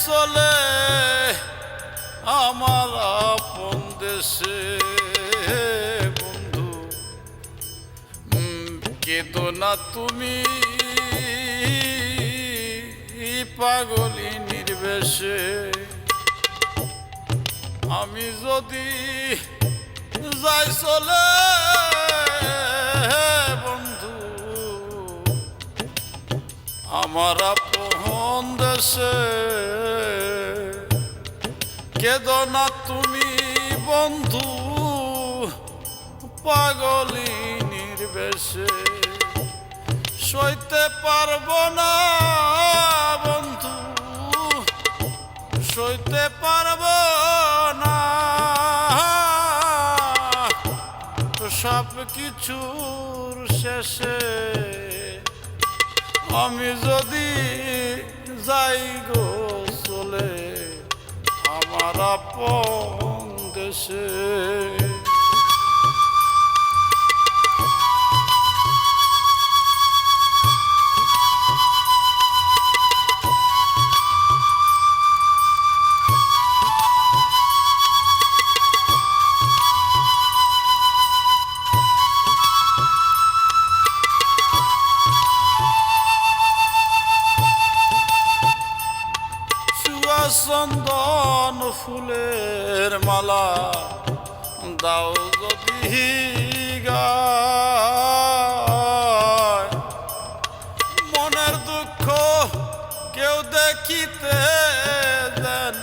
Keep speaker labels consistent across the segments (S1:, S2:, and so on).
S1: চলে আমার আপন দেশে। বন্ধু কেদো না তুমি, পাগলি নির্বেশে। আমি যদি যাই চলে, বন্ধু, আমার আপন দেশে কেদো না তুমি, বন্ধু, পাগলি নির্বেশে। সইতে পারব না, বন্ধু, সইতে পারব না। সব কিছুর শেষে আমি যদি যাই গো চলে আমার ফুলের মালা দাও যদি মনের দুঃখ কেউ দেখিতে যেন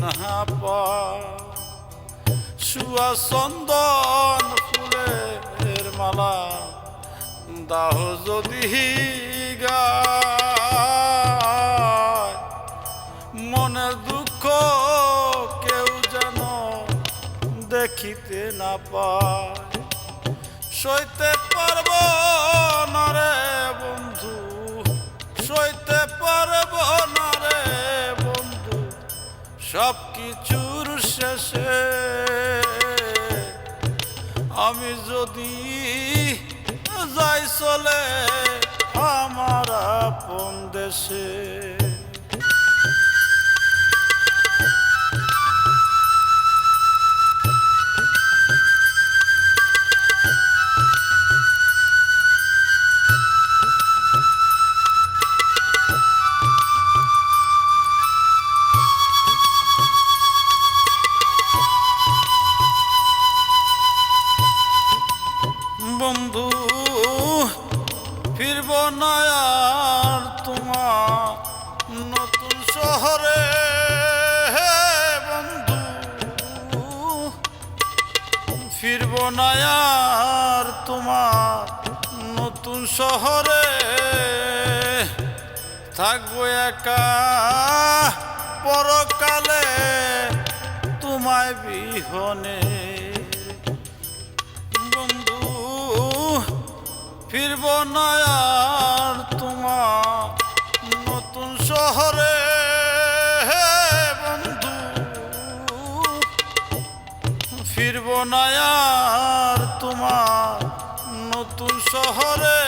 S1: না পায়। সুয়াসন্দন ফুলের মালা দাহ যদি গায়। দেখিতে না পায়। সইতে পারব না রে বন্ধু, সইতে পারব না রে বন্ধু সব কিছুর শেষে। আমি যদি যাই চলে আমার আপন দেশে বন্ধু, ফিরব না আর তোমার নতুন শহরে। বন্ধু, ফিরব না আর তোমার নতুন শহরে। থাকব একা, পরকালে তোমায় বিহনে। ফিরব না আর তোমার নতুন শহরে। বন্ধু, ফিরব না আর তোমার নতুন শহরে।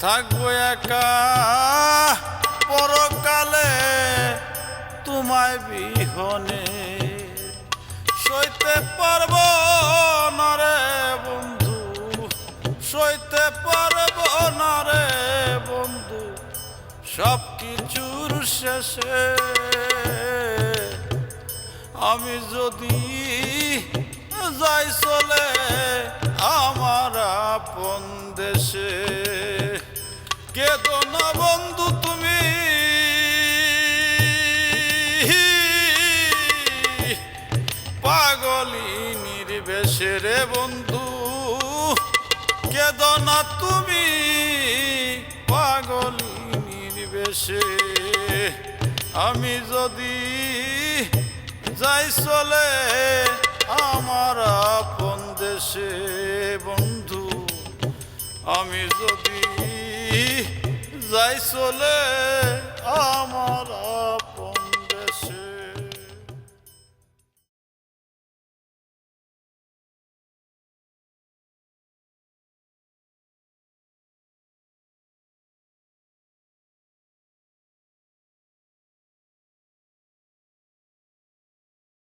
S1: থাকব একা পরকালে তোমায় বিহনে। সইতে পারব শেষে আমি যদি যাই চলে আমার আপন দেশে, কেদো না বন্ধু তুমি। পাগলি নির্বেশে রে বন্ধু, কেদো না তুমি। দেশে আমি যদি যাই চলে আমার আপন দেশে বন্ধু আমি যদি যাই চলে